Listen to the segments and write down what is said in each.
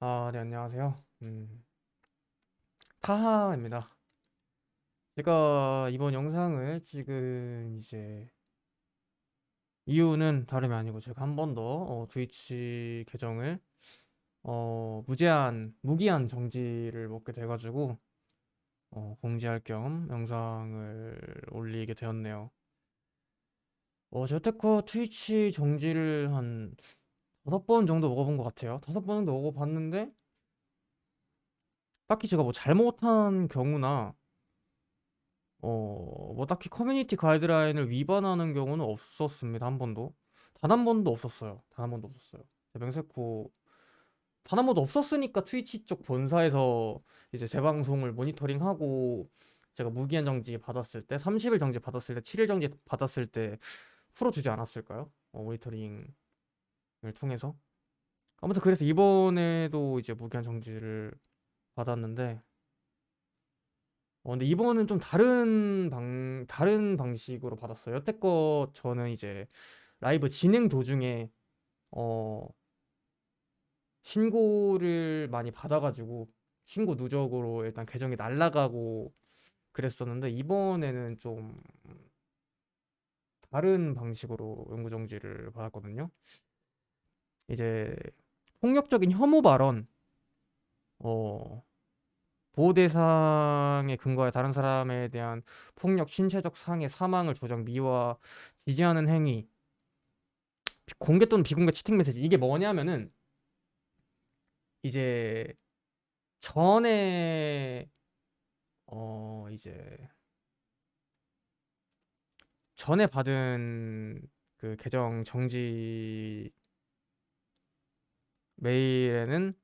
아, 네, 안녕하세요. 음, 타하입니다. 제가 이번 영상을 찍은 이제 이유는 다름이 아니고 제가 한 번 더 어, 트위치 계정을 어, 무제한, 무기한 정지를 먹게 돼가지고 어, 공지할 겸 영상을 올리게 되었네요. 어, 제 여태껏 트위치 정지를 한 다섯 번 정도 먹어본 것 같아요. 다섯 번 정도 먹어봤는데 딱히 제가 뭐 잘못한 경우나 어, 뭐 딱히 커뮤니티 가이드라인을 위반하는 경우는 없었습니다. 한 번도. 단 한 번도 없었어요. 단 한 번도 없었어요. 제 명세코 단 한 번도 없었으니까 트위치 쪽 본사에서 이제 제 방송을 모니터링하고 제가 무기한 정지 받았을 때 30일 정지 받았을 때 7일 정지 받았을 때 풀어주지 않았을까요? 어, 모니터링을 통해서. 아무튼 그래서 이번에도 이제 무기한 정지를 받았는데 어, 근데 이번은 좀 다른 방, 다른 방식으로 받았어요. 여태껏 저는 이제 라이브 진행 도중에, 어, 신고를 많이 받아가지고, 신고 누적으로 일단 계정이 날라가고 그랬었는데, 이번에는 좀 다른 방식으로 영구정지를 받았거든요. 이제 폭력적인 혐오 발언, 어, 보호 대상의 근거에 다른 사람에 대한 폭력, 신체적 상해, 사망을 조장, 미화, 지지하는 행위, 비- 공개 또는 비공개 채팅 메시지. 이게 뭐냐면은 이제 전에 어 이제 전에 받은 그 계정 정지 메일에는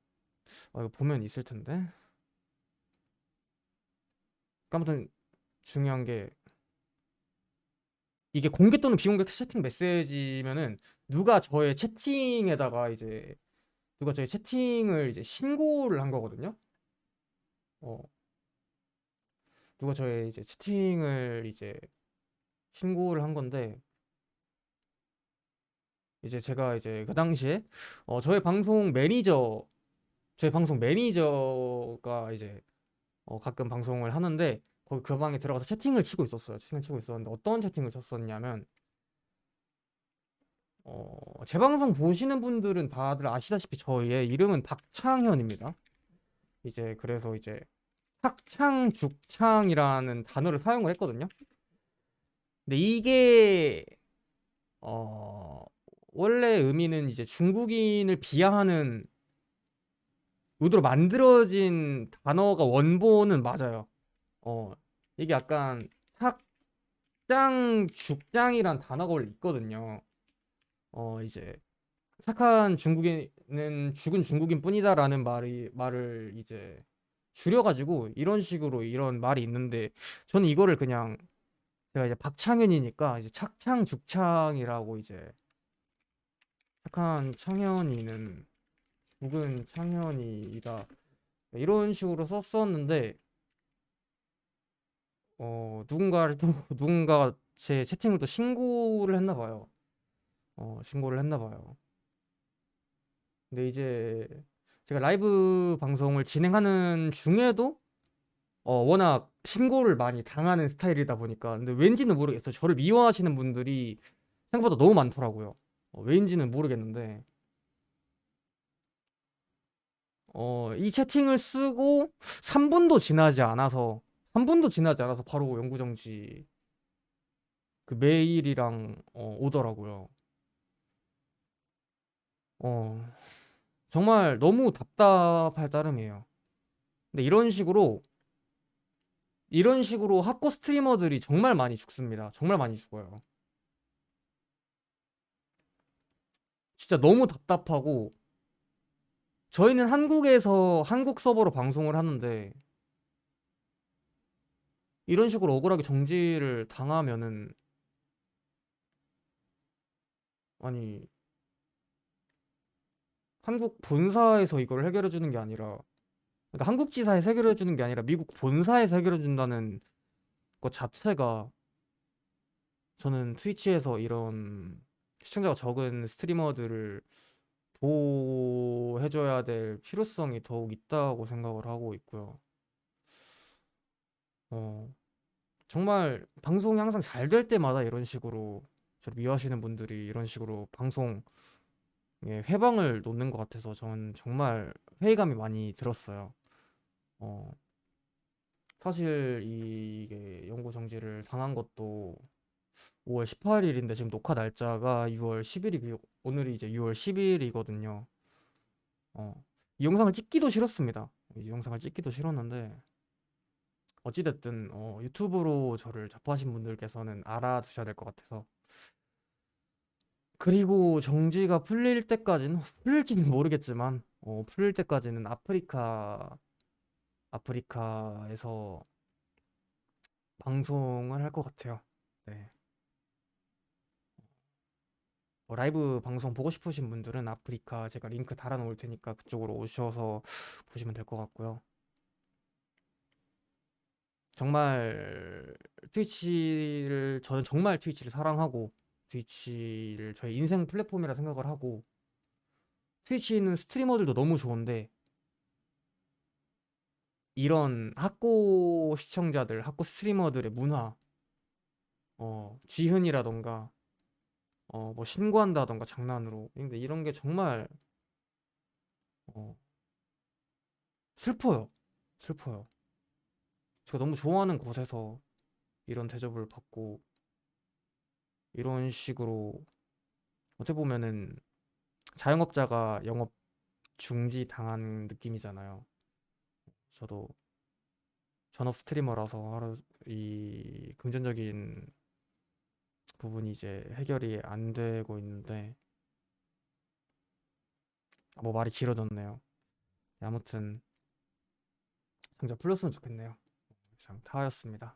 어 이거 보면 있을 텐데 아무튼 중요한 게 이게 공개 또는 비공개 채팅 메시지면은 누가 저의 채팅에다가 이제 누가 저의 채팅을 이제 신고를 한 거거든요. 어, 누가 저의 이제 채팅을 이제 신고를 한 건데 이제 제가 이제 그 당시에 어, 저의 방송 매니저 저의 방송 매니저가 이제 어, 가끔 방송을 하는데 거기 그 방에 들어가서 채팅을 치고 있었어요. 채팅을 치고 있었는데 어떤 채팅을 쳤었냐면 어, 제 방송 보시는 분들은 다들 아시다시피 저의 이름은 박창현입니다. 이제 그래서 이제 학창, 죽창이라는 단어를 사용을 했거든요. 근데 이게 어, 원래 의미는 이제 중국인을 비하하는 의도로 만들어진 단어가 원본은 맞아요. 어, 이게 약간 착장, 죽장이란 단어가 원래 있거든요. 어, 이제 착한 중국인은 죽은 중국인 뿐이다라는 말이 말을 이제 줄여가지고 이런 식으로 이런 말이 있는데 저는 이거를 그냥 제가 이제 박창현이니까 이제 착창 죽창이라고 이제 착한 창현이는 죽은 창현이다 이런 식으로 썼었는데 어 누군가를 또 누군가가 제 채팅을 또 신고를 했나 봐요. 어 신고를 했나 봐요. 근데 이제 제가 라이브 방송을 진행하는 중에도 어 워낙 신고를 많이 당하는 스타일이다 보니까 근데 왠지는 모르겠어요. 저를 미워하시는 분들이 생각보다 너무 많더라고요. 어, 왠지는 모르겠는데 어, 이 채팅을 쓰고 3분도 지나지 않아서 3분도 지나지 않아서 바로 영구정지 그 메일이랑 어, 오더라고요. 어, 정말 너무 답답할 따름이에요. 근데 이런 식으로 이런 식으로 하코 스트리머들이 정말 많이 죽습니다. 정말 많이 죽어요. 진짜 너무 답답하고 저희는 한국에서 한국 서버로 방송을 하는데 이런 식으로 억울하게 정지를 당하면은 아니 한국 본사에서 이걸 해결해 주는 게 아니라 그러니까 한국 지사에서 해결해 주는 게 아니라 미국 본사에서 해결해 준다는 것 자체가 저는 트위치에서 이런 시청자가 적은 스트리머들을 보호해 해줘야 될 필요성이 더욱 있다고 생각을 하고 있고요. 어, 정말 방송이 항상 잘 될 때마다 이런 식으로 저를 미워하시는 분들이 이런 식으로 방송에 회방을 놓는 것 같아서 저는 정말 회의감이 많이 들었어요. 어, 사실 이게 연구 정지를 당한 것도 5월 18일인데 지금 녹화 날짜가 6월 10일이 오늘이 이제 6월 10일이거든요. 어, 이 영상을 찍기도 싫었습니다. 이 영상을 찍기도 싫었는데 어찌됐든 어, 유튜브로 저를 접하신 분들께서는 알아두셔야 될 것 같아서 그리고 정지가 풀릴 때까지는 풀릴지는 모르겠지만 어, 풀릴 때까지는 아프리카 아프리카에서 방송을 할 것 같아요. 네. 뭐 라이브 방송 보고 싶으신 분들은 아프리카 제가 링크 달아 놓을 테니까 그쪽으로 오셔서 보시면 될 것 같고요. 정말 트위치를 저는 정말 트위치를 사랑하고 트위치를 저의 인생 플랫폼이라 생각을 하고 트위치는 스트리머들도 너무 좋은데 이런 학고 시청자들, 학고 스트리머들의 문화, 어, 쥐흔이라던가, 어, 뭐 신고한다던가 장난으로. 근데 이런 게 정말, 어, 슬퍼요. 슬퍼요. 제가 너무 좋아하는 곳에서 이런 대접을 받고, 이런 식으로, 어떻게 보면은 자영업자가 영업 중지 당한 느낌이잖아요. 저도 전업 스트리머라서 하루 이 금전적인 부분이 이제 해결이 안 되고 있는데 뭐 말이 길어졌네요. 아무튼 상자 풀렸으면 좋겠네요. 이상 타였습니다.